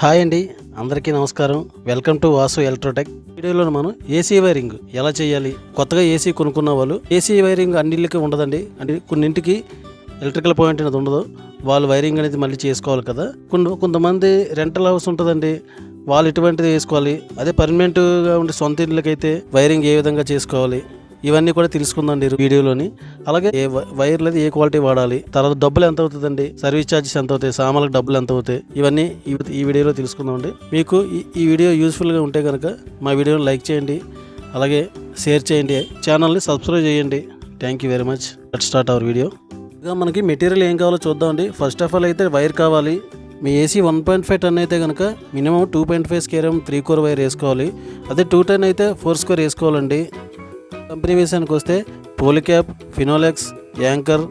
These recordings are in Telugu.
హాయ్ అండి అందరికీ నమస్కారం. Welcome to Vasu Electrotech. వీడియోలో మనం ఏసీ వైరింగ్ ఎలా చేయాలి కొత్తగా ఏసీ కొనుక్కున్న వాళ్ళు ఏసీ వైరింగ్ అన్నిళ్ళకి ఉండదండి. అంటే కొన్నింటికి ఎలక్ట్రికల్ పాయింట్ అనేది ఉండదు. వాళ్ళు వైరింగ్ అనేది మళ్ళీ చేసుకోవాలి కదా. కొన్ని కొంతమంది రెంటల్ హౌస్ ఉంటుందండి. వాళ్ళు ఇటువంటిది వేసుకోవాలి అదే పర్మనెంట్గా ఉండే సొంత ఇళ్ళకైతే వైరింగ్ ఏ విధంగా చేసుకోవాలి ఇవన్నీ కూడా తెలుసుకుందండి వీడియోలోని. అలాగే ఏ వ- వైర్లు ఏ క్వాలిటీ వాడాలి తర్వాత డబ్బులు ఎంత అవుతుందండి సర్వీస్ ఛార్జెస్ ఎంత అవుతాయి సామాన్లకు డబ్బులు ఎంత అవుతాయి ఇవన్నీ ఈ- వీడియోలో తెలుసుకుందామండి. మీకు ఈ- ఈ వీడియో యూస్ఫుల్గా ఉంటే కనుక మా వీడియోని లైక్ చేయండి అలాగే షేర్ చేయండి ఛానల్ని సబ్స్క్రైబ్ చేయండి. Thank you very much. Let start our video. ఇక మనకి మెటీరియల్ ఏం కావాలో చూద్దామండి. ఫస్ట్ ఆఫ్ ఆల్ అయితే వైర్ కావాలి. మీ AC one point five ton అయితే కనుక minimum two point five square three core wire వేసుకోవాలి. అదే టూ టెన్ అయితే ఫోర్ స్క్వేర్ వేసుకోవాలండి. కంపెనీ విషయానికి వస్తే Polycab Finolex Anchor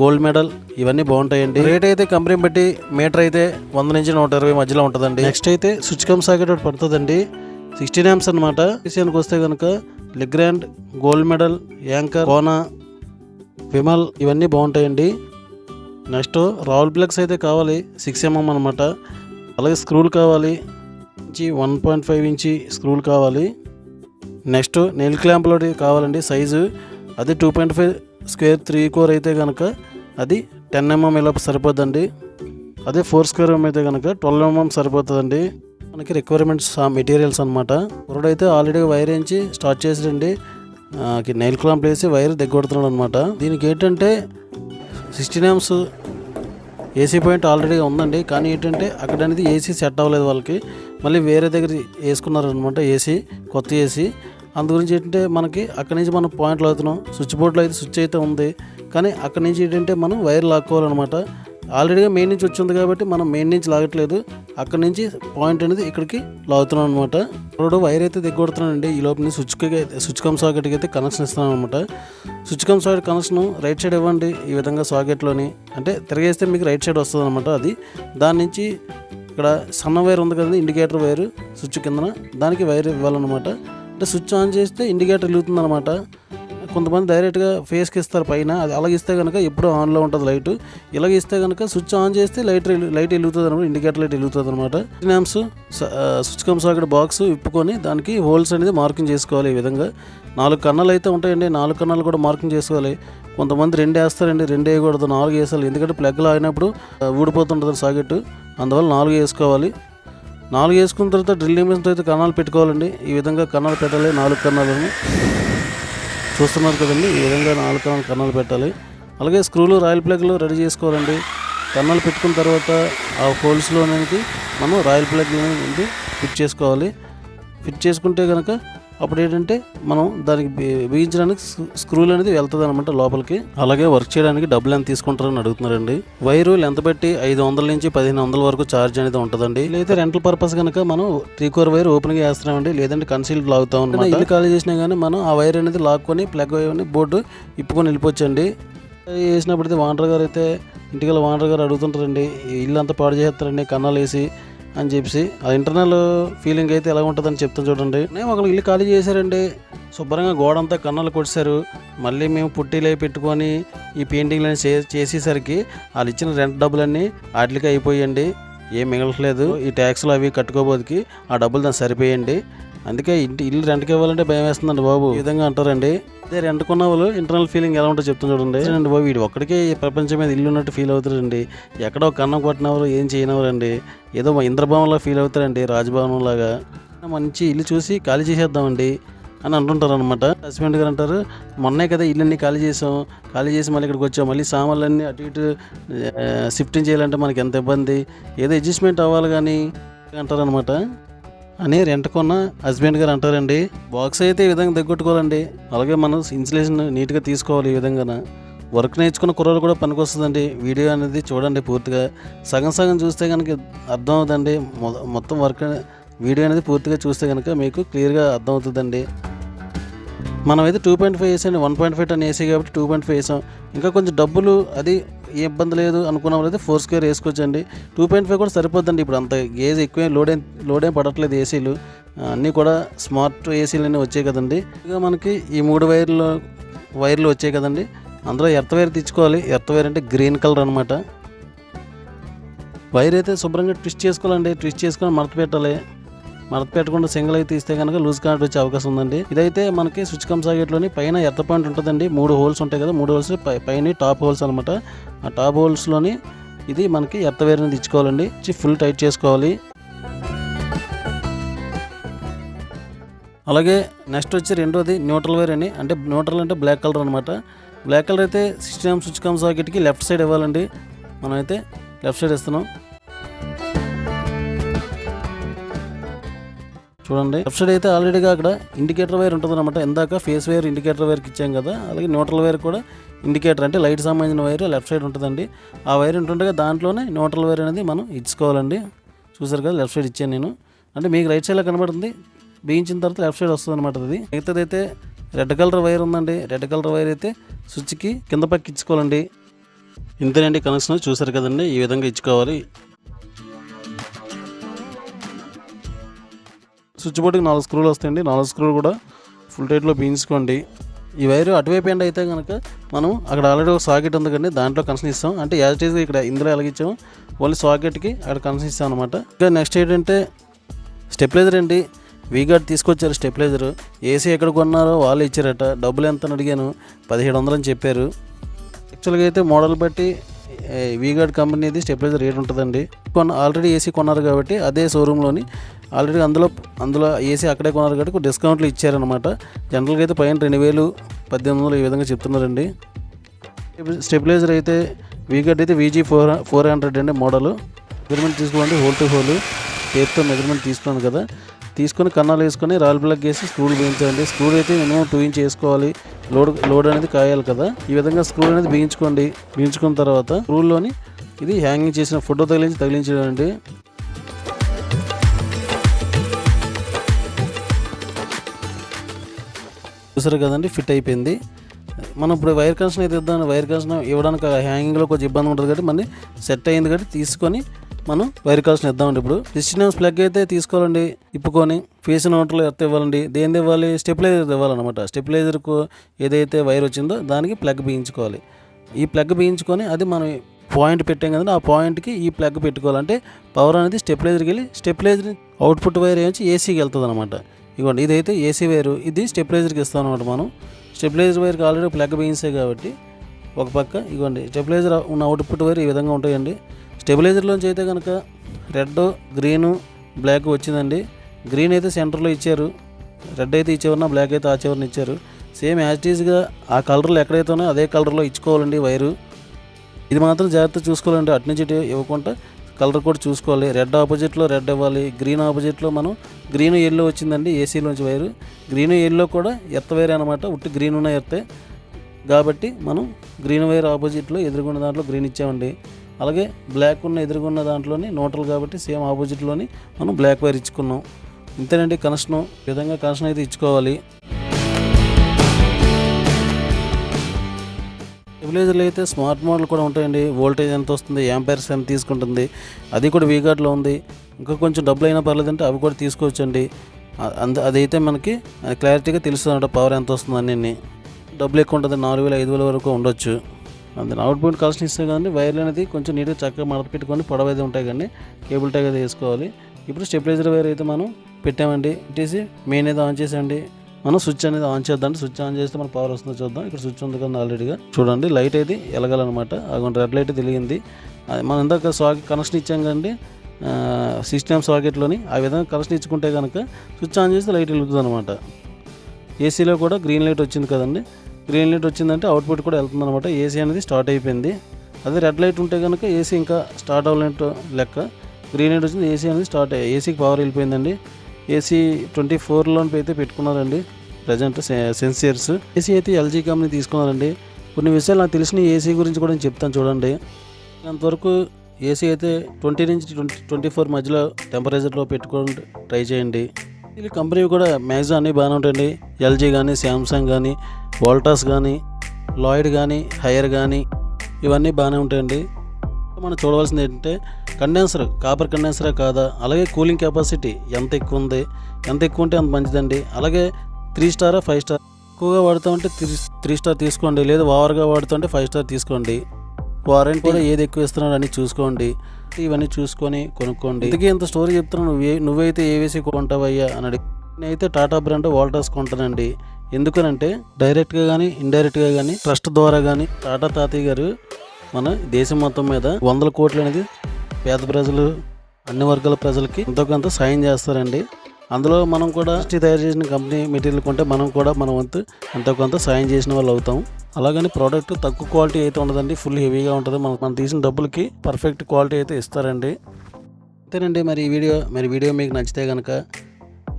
Gold Medal ఇవన్నీ బాగుంటాయండి. రేట్ అయితే కంపెనీ బట్టి మీటర్ అయితే వంద నుంచి నూట ఇరవై మధ్యలో ఉంటుందండి. నెక్స్ట్ అయితే స్విచ్ కమ్ సాకెట్ ఒకటి పడుతుందండి. సిక్స్టీన్ యామ్స్ అనమాట విషయానికి వస్తే కనుక లెగ్రాండ్ గోల్డ్ మెడల్ యాంకర్ కోనా విమల్ ఇవన్నీ బాగుంటాయండి. నెక్స్ట్ రావుల్ ప్లగ్స్ అయితే కావాలి. సిక్స్ ఎంఎం అనమాట అలాగే స్క్రూలు కావాలి. ఇంచి వన్ పాయింట్ ఫైవ్ ఇంచి స్క్రూలు కావాలి. నెక్స్ట్ నెయిల్ క్లాంప్లో కావాలండి సైజు. అది two point five square three core అయితే కనుక అది టెన్ ఎంఎం ఇలా సరిపోద్దండి. అదే ఫోర్ స్క్వేర్ ఎంఎం అయితే కనుక ట్వెల్వ్ ఎంఎం సరిపోతుందండి. మనకి రిక్వైర్మెంట్స్ ఆ మెటీరియల్స్ అనమాట అయితే ఆల్రెడీ వైర్ వేయించి స్టార్ట్ చేసిరండి. నెయిల్ క్లాంప్ వేసి వైర్ దిగ్గొడుతున్నాడు అనమాట దీనికి ఏంటంటే sixteen amps AC point already ఉందండి. కానీ ఏంటంటే అక్కడ అనేది ఏసీ సెట్ అవ్వలేదు వాళ్ళకి. మళ్ళీ వేరే దగ్గర వేసుకున్నారనమాట ఏసీ కొత్త ఏసీ. అందు గురించి ఏంటంటే మనకి అక్కడి నుంచి మనం పాయింట్లు అవుతున్నాం. స్విచ్ బోర్డులో అయితే స్విచ్ అయితే ఉంది. కానీ అక్కడి నుంచి ఏంటంటే మనం వైర్ లాక్కోవాలన్నమాట. ఆల్రెడీగా మెయిన్ నుంచి వచ్చింది కాబట్టి మనం మెయిన్ నుంచి లాగట్లేదు. అక్కడి నుంచి పాయింట్ అనేది ఇక్కడికి లాగుతున్నాం అనమాట ఇప్పుడు వైర్ అయితే దిగొడుతున్నానండి ఈ లోపల నుంచి స్విచ్కి స్విచ్ కమ్ సాకెట్కి అయితే కనెక్షన్ ఇస్తున్నాను అనమాట switch cum socket connection right side ఇవ్వండి. ఈ విధంగా సాకెట్లోని అంటే తిరిగేస్తే మీకు రైట్ సైడ్ వస్తుంది అనమాట అది. దాని నుంచి ఇక్కడ సన్న వైర్ ఉంది కదండి ఇండికేటర్ వైర్ స్విచ్ కిందన. దానికి వైర్ ఇవ్వాలన్నమాట. అంటే స్విచ్ ఆన్ చేస్తే ఇండికేటర్ వెలుగుతుంది అనమాట కొంతమంది డైరెక్ట్గా ఫేస్కి ఇస్తారు పైన అది అలాగ ఇస్తే కనుక ఎప్పుడూ ఆన్లో ఉంటుంది లైట్. ఇలాగ ఇస్తే కనుక స్విచ్ ఆన్ చేస్తే లైట్ వెలు- లైట్ వెలుగుతుంది అనమాట ఇండికేటర్ లైట్ వెలుగుతుంది అనమాట. నామ్స్ స్విచ్ కమ్ సాకెట్ బాక్స్ విప్పుకొని దానికి హోల్స్ అనేది మార్కింగ్ చేసుకోవాలి ఈ విధంగా. నాలుగు కన్నాలు అయితే ఉంటాయండి నాలుగు కన్నాలు కూడా మార్కింగ్ చేసుకోవాలి. కొంతమంది రెండు వేస్తారండి రెండు వేయకూడదు నాలుగు వేసాలి ఎందుకంటే ప్లగ్లో ఆగినప్పుడు ఊడిపోతుంటుంది సాకెట్. అందువల్ల నాలుగు వేసుకోవాలి. నాలుగు వేసుకున్న తర్వాత డ్రిల్ మిషన్తో అయితే కన్నాలు పెట్టుకోవాలండి. ఈ విధంగా కన్నాలు పెట్టాలి నాలుగు కన్నాలని చూస్తున్నారు కదండి. ఈ విధంగా నాలుగు కన్నాలు కన్నాలు పెట్టాలి. అలాగే స్క్రూలు రాయల్ ప్లగ్లు రెడీ చేసుకోవాలండి. కన్నాలు పెట్టుకున్న తర్వాత ఆ హోల్స్లో అనేది మనం రాయల్ ప్లగ్ అనేది ఫిట్ చేసుకోవాలి. ఫిట్ చేసుకుంటే కనుక అప్పుడు ఏంటంటే మనం దానికి బిగించడానికి స్క్రూ- స్క్రూలు అనేది వెళ్తుంది అనమాట లోపలికి. అలాగే వర్క్ చేయడానికి డబ్బులు ఎంత తీసుకుంటారని అడుగుతున్నారండి. వైరు లెంత్ పెట్టి ఐదు వందల నుంచి పదిహేను వందల వరకు ఛార్జ్ అనేది ఉంటుందండి. లేదా రెంటల్ పర్పస్ కనుక మనం త్రీ కోర్ వైర్ ఓపెన్గా వేస్తున్నామండి లేదంటే కన్సీల్ లాగుతాం అనమాట ఇల్లు ఖాళీ చేసినా కానీ మనం ఆ వైర్ అనేది లాక్కొని ప్లగ్ వైర్ బోర్డు ఇప్పుకొని వెళ్ళిపోవచ్చండి. వేసినప్పుడైతే వాండర్ గారు అయితే ఇంటికి వాండర్ గారు అడుగుతుంటారండి ఇల్లు అంతా పాడు చేస్తారండి కన్నాలు వేసి అని చెప్పి ఆ ఇంటర్నల్ ఫీలింగ్ అయితే ఎలా ఉంటుందని చెప్తాను చూడండి. నేను ఒకళ్ళు ఇల్లు ఖాళీ చేశారండి శుభ్రంగా గోడ అంతా కన్నాలు కొట్టేశారు. మళ్ళీ మేము పుట్టీలు పెట్టుకొని ఈ పెయింటింగ్లు చే చేసేసరికి వాళ్ళు ఇచ్చిన రెంట్ డబ్బులన్నీ వాటికి అయిపోయండి. ఏం మిగలట్లేదు. ఈ ట్యాక్స్లు అవి కట్టుకోబోదికి ఆ డబ్బులు దాన్ని సరిపోయండి. అందుకే ఇంటి ఇల్లు రెంట్కి ఇవ్వాలంటే భయం వేస్తుందండి బాబు. ఈ విధంగా అంటారండి. అదే రెంట్ కొన్న వాళ్ళు ఇంటర్నల్ ఫీలింగ్ ఎలా ఉంటుందో చెప్తాను చూడండి. అండి బాబు వీడు ఒక్కడికే ఈ ప్రపంచం మీద ఇల్లు ఉన్నట్టు ఫీల్ అవుతారండి ఎక్కడో కన్నం కొట్టినవారు ఏం చేయనవరండి ఏదో మా ఫీల్ అవుతారండి రాజభవనం లాగా మంచి ఇల్లు చూసి ఖాళీ చేసేద్దామండి అని అంటుంటారు అనమాట హస్బెండ్ గారు అంటారు మొన్నే కదా ఇల్లన్నీ ఖాళీ చేసాం ఖాళీ చేసి మళ్ళీ ఇక్కడికి వచ్చాం. మళ్ళీ సామాన్లన్నీ అటు ఇటు షిఫ్టింగ్ చేయాలంటే మనకి ఎంత ఇబ్బంది. ఏదో అడ్జస్ట్మెంట్ అవ్వాలి కానీ అంటారనమాట అని రెంట్ కొన్న హస్బెండ్ గారు అంటారండి. బాక్స్ అయితే ఈ విధంగా దగ్గొట్టుకోవాలండి. అలాగే మనం ఇన్సులేషన్ నీట్గా తీసుకోవాలి ఈ విధంగా వర్క్ నేర్చుకున్న కుర్రలు కూడా పనికొస్తుందండి వీడియో అనేది చూడండి పూర్తిగా. సగం సగం చూస్తే కనుక అర్థం అవుతుందండి. మొ- మొత్తం వర్క్ వీడియో అనేది పూర్తిగా చూస్తే కనుక మీకు క్లియర్గా అర్థం అవుతుందండి. మనమైతే టూ పాయింట్ ఫైవ్ వేసాం one point five ton AC కాబట్టి టూ పాయింట్ ఫైవ్ వేసాం. ఇంకా కొంచెం డబ్బులు అది ఏ ఇబ్బంది లేదు అనుకున్న వాళ్ళైతే ఫోర్ స్క్వేర్ వేసుకోవచ్చండి. టూ పాయింట్ ఫైవ్ కూడా సరిపోద్దండి ఇప్పుడు అంత గేజ్ ఎక్కువ లోడ్ ఏం లోడ్ ఏం పడట్లేదు ఏసీలు. అన్నీ కూడా స్మార్ట్ ఏసీలు అన్నీ వచ్చాయి కదండి. ఇక మనకి ఈ మూడు వైర్లు వైర్లు వచ్చాయి కదండి. అందులో ఎర్త్ వైర్ తెచ్చుకోవాలి ఎర్త్ వైర్ అంటే గ్రీన్ కలర్ అనమాట వైర్ అయితే శుభ్రంగా ట్విస్ట్ చేసుకోవాలండి. ట్విస్ట్ చేసుకొని మడత పెట్టాలి. మడత పెట్టకుండా సింగిల్ అయితే తీస్తే కనుక లూజ్ కనెక్ట్ వచ్చే అవకాశం ఉందండి. ఇదైతే మనకి స్విచ్ కమ్ సాకెట్లోని పైన ఎర్త పాయింట్ ఉంటుందండి. మూడు హోల్స్ ఉంటాయి కదా మూడు హోల్స్ పై పైన టాప్ హోల్స్ అనమాట ఆ టాప్ హోల్స్లోని ఇది మనకి ఎర్త వేర్ అనేది ఇచ్చుకోవాలండి. ఇచ్చి ఫుల్ టైట్ చేసుకోవాలి. అలాగే నెక్స్ట్ వచ్చి రెండోది న్యూట్రల్ వైర్ అని అంటే న్యూట్రల్ అంటే బ్లాక్ కలర్ అనమాట బ్లాక్ కలర్ అయితే సిస్టమ్ స్విచ్ కమ్ సాకెట్కి లెఫ్ట్ సైడ్ ఇవ్వాలండి. మనం అయితే లెఫ్ట్ సైడ్ ఇస్తున్నాం. చూడండి. లెఫ్ట్ సైడ్ అయితే ఆల్రెడీగా అక్కడ ఇండికేటర్ వైర్ ఉంటుంది అనమాట ఇందాక ఫేస్ వైర్ ఇండికేటర్ వైర్కి ఇచ్చాం కదా. అలాగే న్యూట్రల్ వైర్ కూడా ఇండికేటర్ అంటే లైట్ సంబంధించిన వైర్ లెఫ్ట్ సైడ్ ఉంటుందండి. ఆ వైర్ ఉంటుండగా దాంట్లోనే న్యూట్రల్ వైర్ అనేది మనం ఇచ్చుకోవాలండి. చూసారు కదా లెఫ్ట్ సైడ్ ఇచ్చాను నేను. అంటే మీకు రైట్ సైడ్లో కనబడుతుంది. బిగించిన తర్వాత లెఫ్ట్ సైడ్ వస్తుంది అనమాట అది. మిగతాది అయితే రెడ్ కలర్ వైర్ ఉందండి. రెడ్ కలర్ వైర్ అయితే స్విచ్కి కింద పక్క ఇచ్చుకోవాలండి. ఇంతేనండి కనెక్షన్ చూసారు కదండి ఈ విధంగా ఇచ్చుకోవాలి. స్విచ్ బోర్డుకి నాలుగు స్క్రూలు వస్తాయండి. నాలుగు స్క్రూలు కూడా ఫుల్ టైట్లో బిగించుకోండి. ఈ వైర్ అటువైపు ఎండ్ అయితే కనుక మనం అక్కడ ఆల్రెడీ ఒక సాకెట్ ఉంది కానీ దాంట్లో కనెక్షన్ ఇస్తాం. అంటే యాజ్ ఇట్ ఇక్కడ ఇందులో ఎలాగిచ్చాము ఓన్లీ సాకెట్కి అక్కడ కనెక్షన్ ఇస్తాం అనమాట ఇంకా నెక్స్ట్ ఏంటంటే స్టెప్లైజర్ అండి. వీగార్డ్ తీసుకొచ్చారు స్టెప్లైజర్ ఏసీ ఎక్కడ కొన్నారో వాళ్ళు ఇచ్చారట. డబ్బులు ఎంత అని అడిగాను. పదిహేడు వందలు అని చెప్పారు. యాక్చువల్గా అయితే మోడల్ బట్టి వీగార్డ్ కంపెనీది స్టెప్లైజర్ రేట్ ఉంటుందండి. కొన్న ఆల్రెడీ ఏసీ కొన్నారు కాబట్టి అదే షోరూంలోని ఆల్రెడీ అందులో అందులో ఏసీ అక్కడే కొన్నారు కాబట్టి డిస్కౌంట్లు ఇచ్చారనమాట జనరల్గా అయితే పైన రెండు వేలు పద్దెనిమిది వందలు ఈ విధంగా చెప్తున్నారండి. స్టెబిలైజర్ అయితే వీగార్డ్ అయితే వీజీ ఫోర్ ఫోర్ హండ్రెడ్ అండి మోడల్ మెజర్మెంట్ తీసుకోండి హోల్ టు హోల్ టేప్తో మెజర్మెంట్ తీసుకున్నాను కదా. తీసుకొని కన్నాలు వేసుకొని రాయల్ బ్లాక్ వేసి స్క్రూలు బిగించండి స్క్రూలు అయితే మినిమం టూ ఇంచ్ వేసుకోవాలి. లోడ్ లోడ్ అనేది కాయాలి కదా. ఈ విధంగా స్క్రూ అనేది బిగించుకోండి బిగించుకున్న తర్వాత స్క్రూల్లోని ఇది హ్యాంగింగ్ చేసిన ఫోటో తగిలించి తగిలించడం అండి చూసారు కదండి ఫిట్ అయిపోయింది. మనం ఇప్పుడు వైర్ కనెక్షన్ అయితే ఇద్దాం వైర్ కనెక్షన్ ఇవ్వడానికి హ్యాంగింగ్లో కొంచెం ఇబ్బంది ఉంటుంది కాబట్టి మళ్ళీ సెట్ అయింది కాబట్టి తీసుకొని మనం వైర్ కనెక్షన్ ఇద్దామండి ఇప్పుడు. డిస్టినెన్స్ ప్లగ్ అయితే తీసుకోవాలండి ఇప్పుకొని ఫేస్ నోట్లో ఎత్త ఇవ్వాలండి. దేని ఇవ్వాలి? స్టెప్లైజర్ ఇవ్వాలన్నమాట. స్టెప్లైజర్కు ఏదైతే వైర్ వచ్చిందో దానికి ప్లగ్ బిగించుకోవాలి. ఈ ప్లగ్ బిగించుకొని అది మనం పాయింట్ పెట్టాం కదండి ఆ పాయింట్కి ఈ ప్లగ్ పెట్టుకోవాలంటే పవర్ అనేది స్టెప్లైజర్కి వెళ్ళి స్టెబిలైజర్ అవుట్పుట్ వైర్ ఏమొచ్చి ఏసీకి వెళ్తుంది అనమాట ఇదిగోండి ఇదైతే ఏసీ వైరు ఇది స్టెబిలైజర్కి ఇస్తాం అనమాట మనం. స్టెబిలైజర్ వైర్కి ఆల్రెడీ ప్లగ్ బిగించాయి కాబట్టి ఒక పక్క ఇవ్వండి. స్టెబిలైజర్ ఉన్న అవుట్పుట్ వైర్ ఈ విధంగా ఉంటాయండి. స్టెబిలైజర్లోంచి అయితే కనుక రెడ్ గ్రీను బ్లాక్ వచ్చిందండి. గ్రీన్ అయితే సెంటర్లో ఇచ్చారు. రెడ్ అయితే ఈ బ్లాక్ అయితే ఆ చివరిని ఇచ్చారు సేమ్ యాజిటీస్గా ఆ కలర్లు ఎక్కడైతే ఉన్నాయో అదే కలర్లో ఇచ్చుకోవాలండి వైరు ఇది మాత్రం జాగ్రత్త చూసుకోవాలండి. అటు నుంచి ఇటు ఇవ్వకుండా కలర్ కూడా చూసుకోవాలి. రెడ్ ఆపోజిట్లో రెడ్ ఇవ్వాలి. గ్రీన్ ఆపోజిట్లో మనం గ్రీన్ ఎల్లో వచ్చిందండి ఏసీలోంచి వైరు గ్రీన్ ఎల్లో కూడా ఎత్త వైర్ అనమాట ఉట్టి గ్రీన్ ఉన్న ఎత్తే కాబట్టి మనం గ్రీన్ వైర్ ఆపోజిట్లో ఎదురుగున్న దాంట్లో గ్రీన్ ఇచ్చామండి. అలాగే బ్లాక్ ఉన్న ఎదురుగున్న దాంట్లోని న్యూట్రల్ కాబట్టి సేమ్ ఆపోజిట్లోని మనం బ్లాక్ వైర్ ఇచ్చుకున్నాం. ఇంతేనండి కనెక్షన్. విధంగా కనెక్షన్ అయితే ఇచ్చుకోవాలి. స్టెబిలైజర్లు అయితే స్మార్ట్ మోడల్ కూడా ఉంటాయండి. వోల్టేజ్ ఎంత వస్తుంది యాంపైర్స్ ఎంత తీసుకుంటుంది అది కూడా వీగార్డ్లో ఉంది. ఇంకా కొంచెం డబ్బులు అయినా పర్లేదంటే అవి కూడా తీసుకోవచ్చండి. అంద అదైతే మనకి క్లారిటీగా తెలుస్తుంది అనమాట పవర్ ఎంత వస్తుంది అన్నీ డబ్బులు ఎక్కువ ఉంటుంది నాలుగు వేల ఐదు వేల వరకు ఉండొచ్చు. అందులో అవుట్పుట్ కలెక్షన్ ఇస్తే కదండి వైర్లు అనేది కొంచెం నీట్గా చక్కగా మడత పెట్టుకొని పొడవ అయితే ఉంటాయి కానీ కేబుల్ టైగ్ అయితే వేసుకోవాలి. ఇప్పుడు స్టెబిలైజర్ వైర్ అయితే మనం పెట్టామండి. పెట్టేసి మెయిన్ అయితే ఆన్ చేసేయండి. మనం స్విచ్ అనేది ఆన్ చేద్దాం స్విచ్ ఆన్ చేస్తే మన పవర్ వస్తుందో చూద్దాం. ఇక్కడ స్విచ్ ఉంది కదా ఆల్రెడీగా చూడండి లైట్ అయితే ఎలగాలన్నమాట అక్కడ రెడ్ లైట్ తెలియంది అది మనం ఇందాక సాకెట్ కనెక్షన్ ఇచ్చాం కదండి. సిస్టమ్ సాకెట్లోని ఆ విధంగా కనెక్షన్ ఇచ్చుకుంటే కనుక స్విచ్ ఆన్ చేస్తే లైట్ వెలుగుతుంది అనమాట ఏసీలో కూడా గ్రీన్ లైట్ వచ్చింది కదండి. గ్రీన్ లైట్ వచ్చిందంటే అవుట్పుట్ కూడా వెళ్తుంది అనమాట ఏసీ అనేది స్టార్ట్ అయిపోయింది. అదే రెడ్ లైట్ ఉంటే కనుక ఏసీ ఇంకా స్టార్ట్ అవ్వలేనట్టు లెక్క. గ్రీన్ లైట్ వచ్చింది ఏసీ అనేది స్టార్ట్ అయ్యి ఏసీకి పవర్ వెళ్ళిపోయిందండి. ఏసీ ట్వంటీ ఫోర్లో అయితే పెట్టుకున్నారండి ప్రజెంట్ సెన్సియర్స్ ఏసీ అయితే ఎల్జీ కంపెనీ తీసుకున్నారండి. కొన్ని విషయాలు నాకు తెలిసిన ఏసీ గురించి కూడా నేను చెప్తాను చూడండి. అంతవరకు ఏసీ అయితే ట్వంటీ నుంచి ట్వంటీ ట్వంటీ ఫోర్ మధ్యలో టెంపరేచర్లో పెట్టుకొని ట్రై చేయండి. వీళ్ళ కంపెనీ కూడా మ్యాక్సిమం అన్నీ బాగానే ఉంటాయండి ఎల్జీ కానీ శాంసంగ్ కానీ వోల్టాస్ కానీ లాయిడ్ కానీ హైయర్ కానీ ఇవన్నీ బాగానే ఉంటాయండి. మనం చూడవలసింది ఏంటంటే కండెన్సర్ కాపర్ కండెన్సరే కాదా? అలాగే కూలింగ్ కెపాసిటీ ఎంత ఎక్కువ ఉంది ఎంత ఎక్కువ ఉంటే అంత మంచిదండి. అలాగే త్రీ స్టారా ఫైవ్ స్టార్ ఎక్కువగా వాడుతామంటే త్రీ త్రీ స్టార్ తీసుకోండి. లేదా ఓవర్గా వాడుతుంటే ఫైవ్ స్టార్ తీసుకోండి. వారంటీ కూడా ఏది ఎక్కువ ఇస్తున్నారో అని చూసుకోండి. ఇవన్నీ చూసుకొని కొనుక్కోండి. ఇందుకే ఇంత స్టోరీ చెప్తున్నా నువ్వే నువ్వైతే ఏవేసి కొంటావయ్యా అని అడిగి నేనైతే టాటా బ్రాండ్ వాల్టర్స్ కొంటానండి. ఎందుకనంటే డైరెక్ట్గా కానీ ఇండైరెక్ట్గా కానీ ట్రస్ట్ ద్వారా కానీ టాటా తాతయ్య గారు మన దేశం మొత్తం మీద వందల కోట్లు అనేది పేద ప్రజలు అన్ని వర్గాల ప్రజలకి ఎంతో కొంత సాయం చేస్తారండి. అందులో మనం కూడా తయారు చేసిన కంపెనీ మెటీరియల్ కొంటే మనం కూడా మన వంతు ఎంతో కొంత సాయం చేసిన వాళ్ళు అవుతాం. అలాగని ప్రోడక్ట్ తక్కువ క్వాలిటీ అయితే ఉండదండి. ఫుల్ హెవీగా ఉంటుంది. మనం మనం తీసిన డబ్బులకి పర్ఫెక్ట్ క్వాలిటీ అయితే ఇస్తారండి. అంతేనండి మరి ఈ వీడియో. మరి వీడియో మీకు నచ్చితే కనుక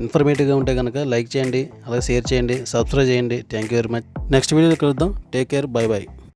ఇన్ఫర్మేటివ్గా ఉంటే కనుక లైక్ చేయండి. అలాగే షేర్ చేయండి. సబ్స్క్రైబ్ చేయండి. Thank you very much. Next వీడియోలో కలుద్దాం. Take care. Bye bye